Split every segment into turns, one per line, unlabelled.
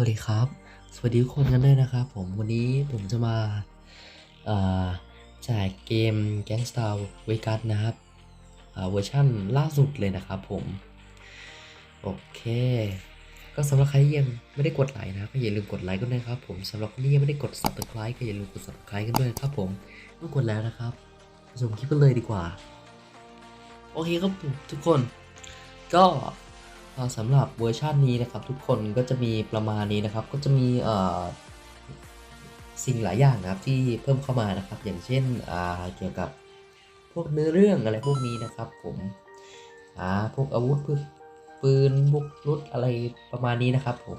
วัสดีครับ สวัสดีทุกคนกันด้วยนะครับผมวันนี้ผมจะมาแจกเกม Gangstar Vegas นะครับเวอร์ชั่นล่าสุดเลยนะครับผม โอเค ก็สำหรับใครที่ยังไม่ได้กดไลค์นะก็อย่าลืมกดไลค์กันด้วยครับผมสำหรับคนที่ยังไม่ได้กด subscribe ก็อย่าลืมกด subscribe กันด้วยนะครับผมเมื่อกดแล้วนะครับชมคลิปกันเลยดีกว่า โอเคครับทุกคนก็ สำหรับเวอร์ชันนี้นะครับทุกคนก็จะมีประมาณนี้นะครับก็จะมีสิ่งหลายอย่างนะครับที่เพิ่มเข้ามานะครับ อย่างเช่นเกี่ยวกับพวกเนื้อเรื่องอะไรพวกนี้นะครับ ผมอาพวกอาวุธพวกปืนพวกรถอะไรประมาณนี้นะครับ ผม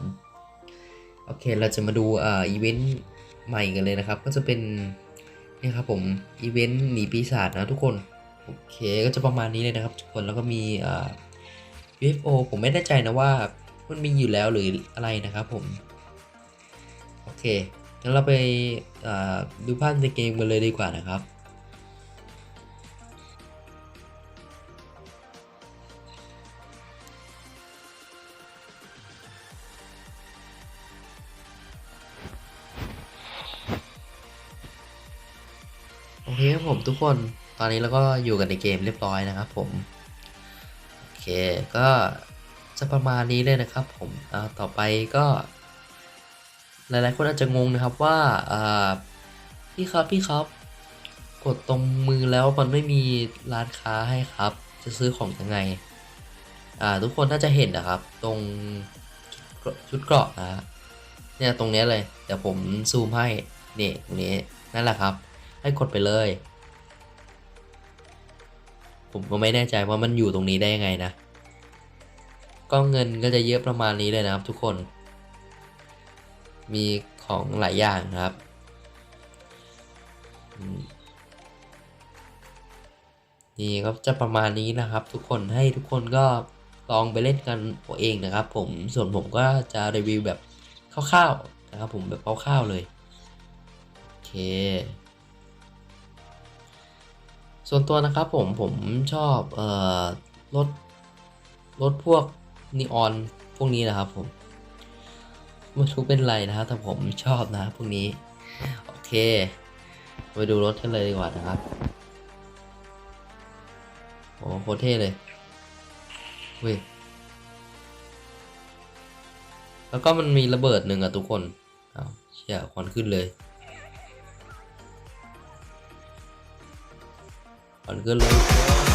โอเคเราจะมาดูอีเวนต์ใหม่กันเลยนะครับ ก็จะเป็นนี่ครับผมอีเวนต์หนีปีศาจนะทุกคนโอเคก็จะประมาณนี้เลยนะครับ ทุกคนแล้วก็มีอ่า UFO ผมไม่แน่ใจนะว่ามันมีอยู่แล้วหรืออะไรนะครับผม โอเคงั้นเราไปดูภาพในเกมกันเลยดีกว่านะครับโอเคครับผมทุกคน ตอนนี้เราก็อยู่กันในเกมเรียบร้อยนะครับผม เคก็จะประมาณนี้เลยนะครับผมอ่าต่อไปก็ หลายๆ คนอาจจะงงนะครับว่าพี่ครับพี่ครับ กดตรงมือแล้วมันไม่มีร้านค้าให้ครับ จะซื้อของยังไงอ่าทุกคนน่าจะเห็นนะครับ ตรงชุดเกราะนะเนี่ยตรงนี้เลยเดี๋ยวผมซูมให้นี่ตรงนี้นั่นแหละครับ ให้กดไปเลย ผมก็ไม่แน่ใจว่ามันอยู่ตรงนี้ได้ยังไงนะก็เงินก็จะเยอะประมาณนี้เลยนะครับทุกคน มีของหลายอย่างครับ นี่ก็จะประมาณนี้นะครับ ทุกคนให้ทุกคนก็ลองไปเล่นกันเอาเองนะครับ ผมส่วนผมก็จะรีวิวแบบคร่าวๆนะครับผมแบบคร่าวๆเลย โอเค ส่วนตัวนะครับผมผมชอบเอ่อรถรถพวกนีออนพวกนี้นะครับผมไม่รู้เป็นไรนะครับแต่ผมชอบนะพวกนี้ โอเค ไปดูรถกันเลยดีกว่านะครับโอ้โคตรเท่เลยเว้ยแล้วก็มันมีระเบิดหนึ่งอะทุกคนอ้าเชี่ยควันขึ้นเลย 换个楼层。